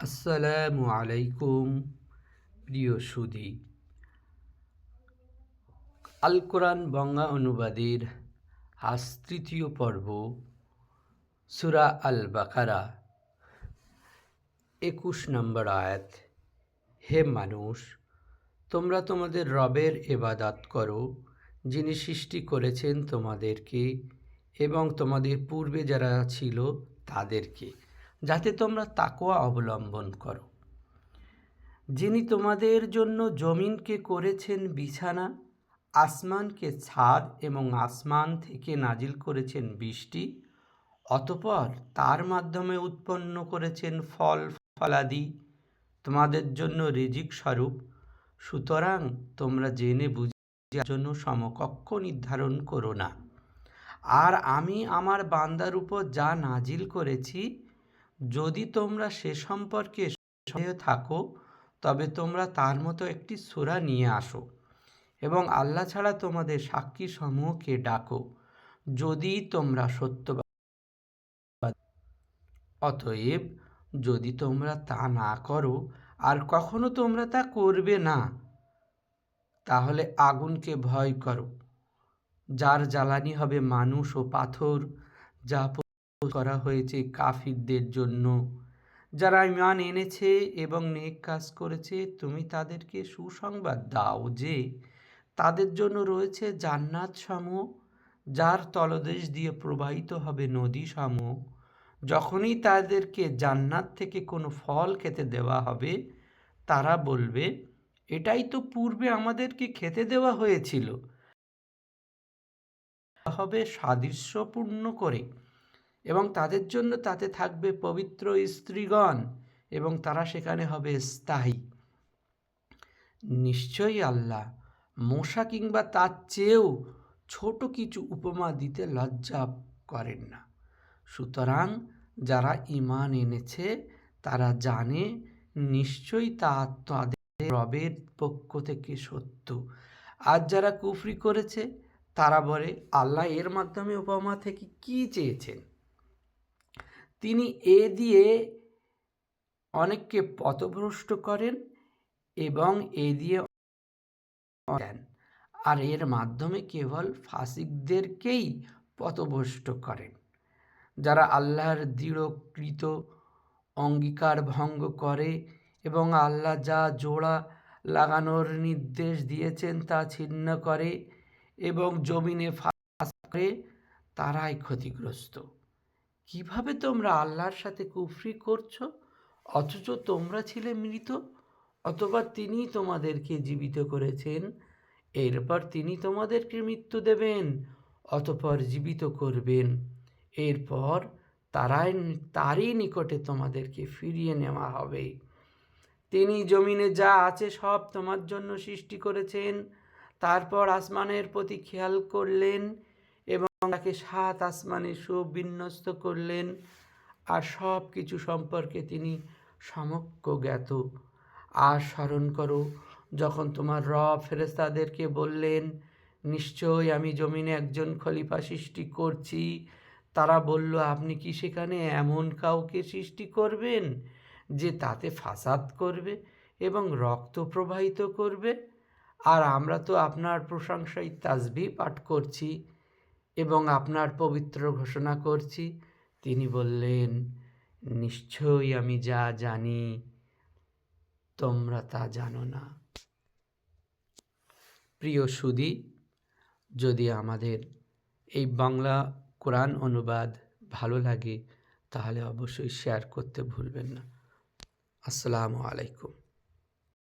আসসালামু আলাইকুম প্রিয় সুদী আল কোরআন বঙ্গা অনুবাদের আজ তৃতীয় পর্ব, সুরা আল বাকারা একুশ নম্বর আয়াত। হে মানুষ, তোমরা তোমাদের রবের এবাদাত করো, যিনি সৃষ্টি করেছেন তোমাদেরকে এবং তোমাদের পূর্বে যারা ছিল তাদেরকে। যাতে তোমরা তাকোয়া অবলম্বন করো। যিনি তোমাদের জন্য জমিনকে করেছেন বিছানা, আসমানকে ছাদ এবং আসমান থেকে নাজিল করেছেন বৃষ্টি, অতপর তার মাধ্যমে উৎপন্ন করেছেন ফল, ফলাদি, তোমাদের জন্য রিজিক স্বরূপ। সুতরাং তোমরা জেনে বুঝে জন্য সমকক্ষ নির্ধারণ করো না। আর আমি আমার বান্দার উপর যা নাজিল করেছি যদি তোমরা সে সম্পর্কে থাকো, তবে তোমরা তার মতো একটি সুরা নিয়ে আসো এবং আল্লাহ ছাড়া তোমাদের সাক্ষী সমূহকে ডাকো, যদি তোমরা সত্য অতএব যদি তোমরা তা না করো, আর কখনো তোমরা তা করবে না, তাহলে আগুনকে ভয় করো। যার জ্বালানি হবে মানুষ ও পাথর, যা করা হয়েছে কাফিরদের জন্য। যারা ইমান এনেছে এবং নেক কাজ করেছে, তুমি তাদেরকে সুসংবাদ দাও যে তাদের জন্য রয়েছে জান্নাত সমূহ যার তলদেশ দিয়ে প্রবাহিত হবে নদী সমূহ যখনই তাদেরকে জান্নাত থেকে কোনো ফল খেতে দেওয়া হবে, তারা বলবে, এটাই তো পূর্বে আমাদেরকে খেতে দেওয়া হয়েছিল। হবে সাদৃশ্যপূর্ণ করে। এবং তাদের জন্য তাতে থাকবে পবিত্র স্ত্রীগণ এবং তারা সেখানে হবে স্থায়ী। নিশ্চয়ই আল্লাহ মশা কিংবা তার চেয়েও ছোট কিছু উপমা দিতে লজ্জা করেন না। সুতরাং যারা ইমান এনেছে, তারা জানে নিশ্চয়ই তা তাদের রবের পক্ষ থেকে সত্য। আর যারা কুফরি করেছে, তারা বলে, আল্লাহ এর মাধ্যমে উপমা থেকে কি চেয়েছেন? তিনি এ দিয়ে অনেককে পথভ্রষ্ট করেন এবং এ দিয়ে দেন। আর এর মাধ্যমে কেবল ফাসিকদেরকেই পথভ্রষ্ট করেন, যারা আল্লাহর দৃঢ়কৃত অঙ্গীকার ভঙ্গ করে এবং আল্লাহ যা জোড়া লাগানোর নির্দেশ দিয়েছেন তা ছিন্ন করে এবং জমিনে ফাঁস করে, তারাই ক্ষতিগ্রস্ত। কীভাবে তোমরা আল্লাহর সাথে কুফরি করছ? অথচ তোমরা ছিলে মৃত, অথবা তিনি তোমাদেরকে জীবিত করেছেন, এরপর তিনি তোমাদেরকে মৃত্যু দেবেন, অতপর জীবিত করবেন। এরপর তারাই তারই নিকটে তোমাদেরকে ফিরিয়ে নেওয়া হবে। তিনি জমিনে যা আছে সব তোমার জন্য সৃষ্টি করেছেন। তারপর আসমানের প্রতি খেয়াল করলেন তাকে সাত আসমানে সুবিন্যস্ত করলেন আর সব কিছু সম্পর্কে তিনি সমক্ষ জ্ঞাত। আর স্মরণ করো, যখন তোমার রব ফেরেস্তাদেরকে বললেন নিশ্চয় আমি জমিনে একজন খলিফা সৃষ্টি করছি। তারা বলল, আপনি কি সেখানে এমন কাউকে সৃষ্টি করবেন যে তাতে ফাসাদ করবে এবং রক্ত প্রবাহিত করবে? আর আমরা তো আপনার প্রশংসায় তাজবি পাঠ করছি। এবং আপনার পবিত্র ঘোষণা করছি। তিনি বললেন, নিশ্চয়ই আমি যা জানি, তোমরা তা জানো না। প্রিয় সুদী, যদি আমাদের এই বাংলা কোরআন অনুবাদ ভালো লাগে, তাহলে অবশ্যই শেয়ার করতে ভুলবেন না। আসসালামু আলাইকুম।